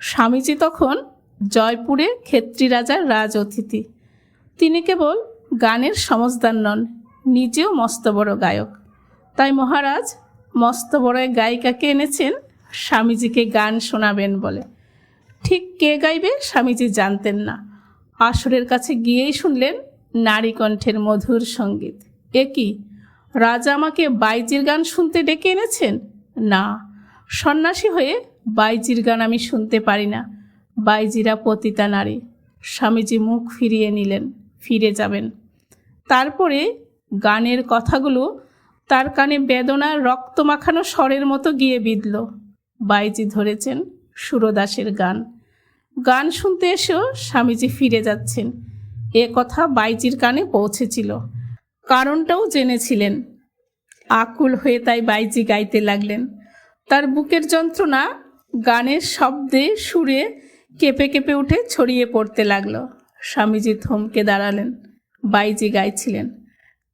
স্বামীজি তখন জয়পুরে ক্ষেত্রী রাজার রাজ অতিথি তিনি কেবল গানের সমজদার নন, নিজেও মস্ত বড় গায়ক। তাই মহারাজ মস্ত বড় গায়িকাকে এনেছেন স্বামীজিকে গান শোনাবেন বলে। ঠিক কে গাইবে স্বামীজি জানতেন না। আসরের কাছে গিয়েই শুনলেন নারী কণ্ঠের মধুর সংগীত। এ কি, রাজা আমাকে বাইজির গান শুনতে ডেকে এনেছেন? না, সন্ন্যাসী হয়ে বাইজির গান আমি শুনতে পারি না। বাইজিরা পতিতা নারী। স্বামীজি মুখ ফিরিয়ে নিলেন, ফিরে যাবেন। তারপরে গানের কথাগুলো তার কানে বেদনার রক্ত মাখানো স্বরের মতো গিয়ে বিঁধল। বাইজি ধরেছেন সুরদাসের গান। গান শুনতে এসেও স্বামীজি ফিরে যাচ্ছেন। এ কথা বাইজির কানে পৌঁছেছিল। কারণটাও জেনেছিলেন। আকুল হয়ে তাই বাইজি গাইতে লাগলেন। তার বুকের যন্ত্রণা গানের শব্দে সুরে কেঁপে কেঁপে উঠে ছড়িয়ে পড়তে লাগল। স্বামীজি থমকে দাঁড়ালেন, বাইজি গাইছিলেন,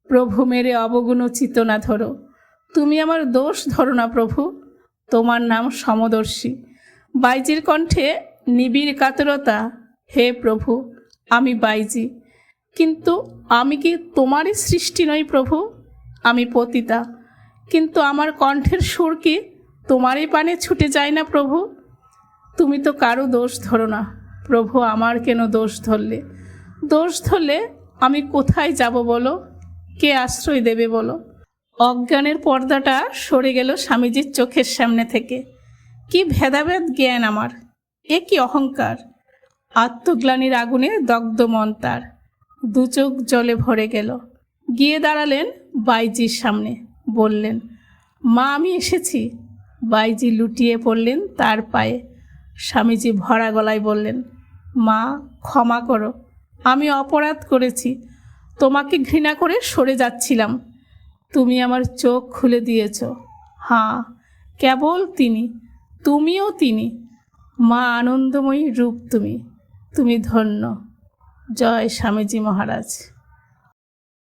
প্রভু মেরে অবগুণ চিত না ধরো, তুমি আমার দোষ ধরো না প্রভু, তোমার নাম সমদর্শী। বাইজির কণ্ঠে নিবিড় কাতরতা, হে প্রভু, আমি বাইজি, কিন্তু আমি কি তোমারই সৃষ্টি নই প্রভু? আমি পতিতা, কিন্তু আমার কণ্ঠের সুর কি তোমারই পানে ছুটে যায় না প্রভু? তুমি তো কারও দোষ ধরো না। প্রভু, আমার কেন দোষ ধরলে? দোষ ধরলে আমি কোথায় যাব বলো? কে আশ্রয় দেবে বলো? অজ্ঞানের পর্দাটা সরে গেল স্বামীজির চোখের সামনে থেকে। কি ভেদাভেদ জ্ঞান আমার! এ কি অহংকার! আত্মগ্লানির আগুনে দগ্ধ মন তার। দু চোখ জলে ভরে গেল। গিয়ে দাঁড়ালেন বাইজির সামনে। বললেন, মা, আমি এসেছি। বাইজি লুটিয়ে পড়লেন তার পায়ে। স্বামীজি ভরা গলায় বললেন, মা, ক্ষমা করো। আমি অপরাধ করেছি। তোমাকে ঘৃণা করে সরে যাচ্ছিলাম। তুমি আমার চোখ খুলে দিয়েছ। হ্যাঁ কেবল তিনি, তুমিও তিনি। মা আনন্দময়ী রূপ তুমি। তুমি ধন্য। জয় স্বামীজি মহারাজ।